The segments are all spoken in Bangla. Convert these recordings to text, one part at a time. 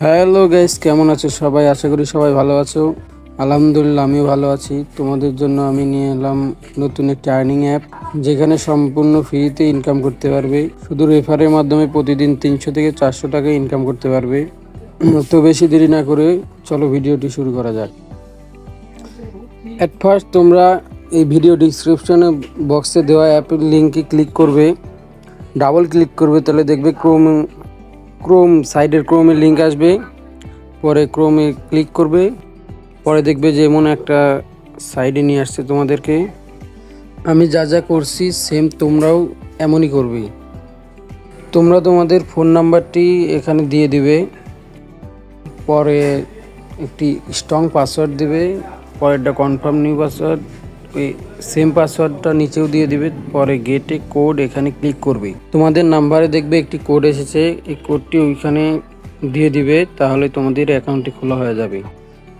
হ্যালো গাইস, কেমন আছো সবাই? আশা করি সবাই ভালো আছো। আলহামদুলিল্লাহ, আমিও ভালো আছি। তোমাদের জন্য আমি নিয়ে এলাম নতুন একটি আর্নিং অ্যাপ যেখানে সম্পূর্ণ ফ্রিতে ইনকাম করতে পারবে। শুধু রেফারের মাধ্যমে প্রতিদিন তিনশো থেকে চারশো টাকা ইনকাম করতে পারবে। তো বেশি দেরি না করে চলো ভিডিওটি শুরু করা যাক। অ্যাট ফার্স্ট তোমরা এই ভিডিও ডিসক্রিপশনে বক্সে দেওয়া অ্যাপের লিঙ্কে ক্লিক করবে। ডাবল ক্লিক করবে, তাহলে দেখবে ক্রোম ক্রোম, সাইডের ক্রোমের লিঙ্ক আসবে, পরে ক্রোমে ক্লিক করবে, পরে দেখবে যে এমন একটা সাইডে নিয়ে আসছে তোমাদেরকে। আমি যা যা করছি সেম তোমরাও এমনই করবে। তোমরা তোমাদের ফোন নাম্বারটি এখানে দিয়ে দিবে, পরে একটি স্ট্রং পাসওয়ার্ড দেবে, পরেরটা কনফার্ম নিউ পাসওয়ার্ড ওই সেম পাসওয়ার্ডটা নিচেও দিয়ে দিবে, পরে গেটে কোড এখানে ক্লিক করবে। তোমাদের নাম্বারে দেখবে একটি কোড এসেছে, এই কোডটি ওইখানে দিয়ে দিবে, তাহলে তোমাদের অ্যাকাউন্টটি খোলা হয়ে যাবে।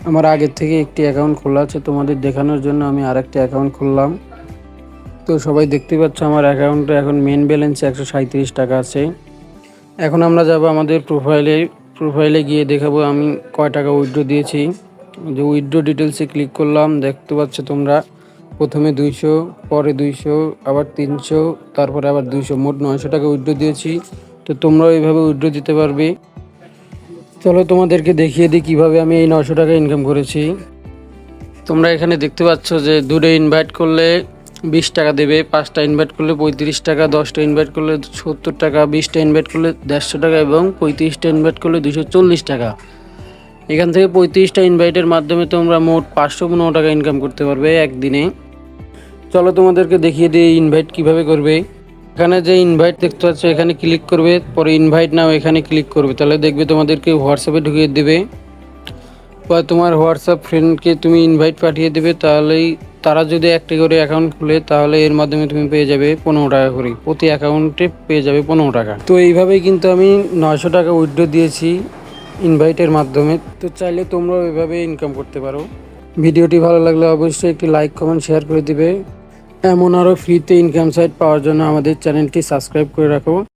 আমার আগের থেকে একটি অ্যাকাউন্ট খোলা আছে, তোমাদের দেখানোর জন্য আমি আরেকটি অ্যাকাউন্ট খুললাম। তো সবাই দেখতে পাচ্ছ আমার অ্যাকাউন্টে এখন মেন ব্যালেন্স একশো সাঁত্রিশ টাকা আছে। এখন আমরা যাব আমাদের প্রোফাইলে প্রোফাইলে গিয়ে দেখাবো আমি কয় টাকা উইথড্র দিয়েছি। যে উইথড্র ডিটেলসে ক্লিক করলাম, দেখতে পাচ্ছ তোমরা। প্রথমে দুইশো, পরে দুইশো, আবার তিনশো, তারপরে আবার দুইশো, মোট নয়শো টাকা উইড্রো দিয়েছি। তো তোমরাও এইভাবে উইড্রো দিতে পারবে। চলো তোমাদেরকে দেখিয়ে দিই কীভাবে আমি এই নশো টাকা ইনকাম করেছি। তোমরা এখানে দেখতে পাচ্ছ যে দূরে ইনভাইট করলে বিশ টাকা দেবে, পাঁচটা ইনভাইট করলে পঁয়ত্রিশ টাকা, দশটা ইনভাইট করলে সত্তর টাকা, বিশটা ইনভাইট করলে দেড়শো টাকা এবং পঁয়ত্রিশটা ইনভাইট করলে দুশো চল্লিশ টাকা। এখান থেকে পঁয়ত্রিশটা ইনভাইটের মাধ্যমে তোমরা মোট পাঁচশো পনেরো টাকা ইনকাম করতে পারবে একদিনে। চলো তোমাদেরকে দেখিয়ে দিই ইনভাইট কীভাবে করবে। এখানে যে ইনভাইট দেখতে পাচ্ছ, এখানে ক্লিক করবে, পরে ইনভাইট নাও, এখানে ক্লিক করবে। তাহলে দেখবে তোমাদেরকে হোয়াটসঅ্যাপে ঢুকিয়ে দেবে। বা তোমার হোয়াটসঅ্যাপ ফ্রেন্ডকে তুমি ইনভাইট পাঠিয়ে দেবে, তাহলেই তারা যদি একটি করে অ্যাকাউন্ট খুলে, তাহলে এর মাধ্যমে তুমি পেয়ে যাবে পনেরো টাকা করে। প্রতি অ্যাকাউন্টে পেয়ে যাবে পনেরো টাকা। তো এইভাবেই কিন্তু আমি নয়শো টাকা উইথড্র দিয়েছি ইনভাইটের মাধ্যমে। তো চাইলে তোমরাও এভাবে ইনকাম করতে পারো। ভিডিওটি ভালো লাগলে অবশ্যই একটি লাইক, কমেন্ট, শেয়ার করে দিবে। এমন আরও ফ্রিতে ইনকাম সাইট পাওয়ার জন্য আমাদের চ্যানেলটি সাবস্ক্রাইব করে রাখো।